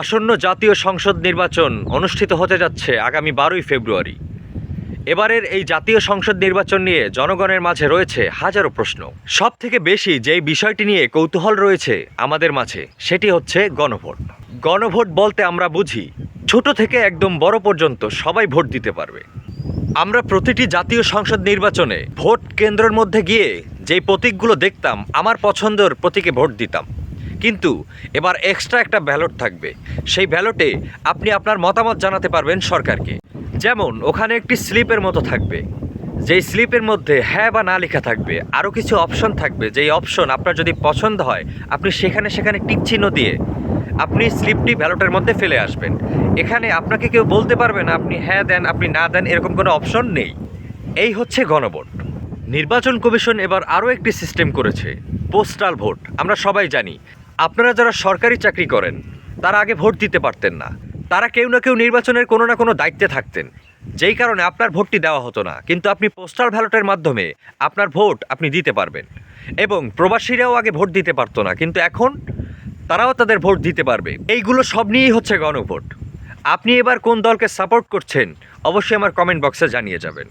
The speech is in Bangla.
আসন্ন জাতীয় সংসদ নির্বাচন অনুষ্ঠিত হতে যাচ্ছে আগামী বারোই ফেব্রুয়ারি। এবারের এই জাতীয় সংসদ নির্বাচন নিয়ে জনগণের মাঝে রয়েছে হাজারো প্রশ্ন। সব থেকে বেশি যেই বিষয়টি নিয়ে কৌতূহল রয়েছে আমাদের মাঝে, সেটি হচ্ছে গণভোট। গণভোট বলতে আমরা বুঝি, ছোট থেকে একদম বড় পর্যন্ত সবাই ভোট দিতে পারবে। আমরা প্রতিটি জাতীয় সংসদ নির্বাচনে ভোট কেন্দ্রের মধ্যে গিয়ে যেই প্রতীকগুলো দেখতাম, আমার পছন্দের প্রতীকে ভোট দিতাম। কিন্তু এবার এক্সট্রা একটা ব্যালট থাকবে। সেই ব্যালটে আপনি আপনার মতামত জানাতে পারবেন সরকারকে। যেমন, ওখানে একটি স্লিপের মতো থাকবে। যেই স্লিপের মধ্যে হ্যাঁ বা না লেখা থাকবে, আরও কিছু অপশন থাকবে। যেই অপশন আপনার যদি পছন্দ হয়, আপনি সেখানে সেখানে টিক চিহ্ন দিয়ে আপনি স্লিপটি ব্যালটের মধ্যে ফেলে আসবেন। এখানে আপনাকে কেউ বলতে পারবে না, আপনি হ্যাঁ দেন, আপনি না দেন, এরকম কোনো অপশন নেই। এই হচ্ছে গণভোট। নির্বাচন কমিশন এবার আরও একটি সিস্টেম করেছে পোস্টাল ভোট আমরা সবাই জানি আপনারা যারা সরকারি চাকরি করেন, তারা আগে ভোট দিতে পারতেন না। তারা কেউ না কেউ নির্বাচনের কোনো না কোনো দায়িত্বে থাকতেন। যেই কারণে আপনার ভোটটি দেওয়া হতো না। কিন্তু আপনি পোস্টাল ব্যালটের মাধ্যমে আপনার ভোট আপনি দিতে পারবেন। এবং প্রবাসীরাও আগে ভোট দিতে পারতো না। কিন্তু এখন তারাও তাদের ভোট দিতে পারবে। এইগুলো সব নিয়েই হচ্ছে গণভোট। আপনি এবার কোন দলকে সাপোর্ট করছেন, অবশ্যই আমার কমেন্ট বক্সে জানিয়ে যাবেন।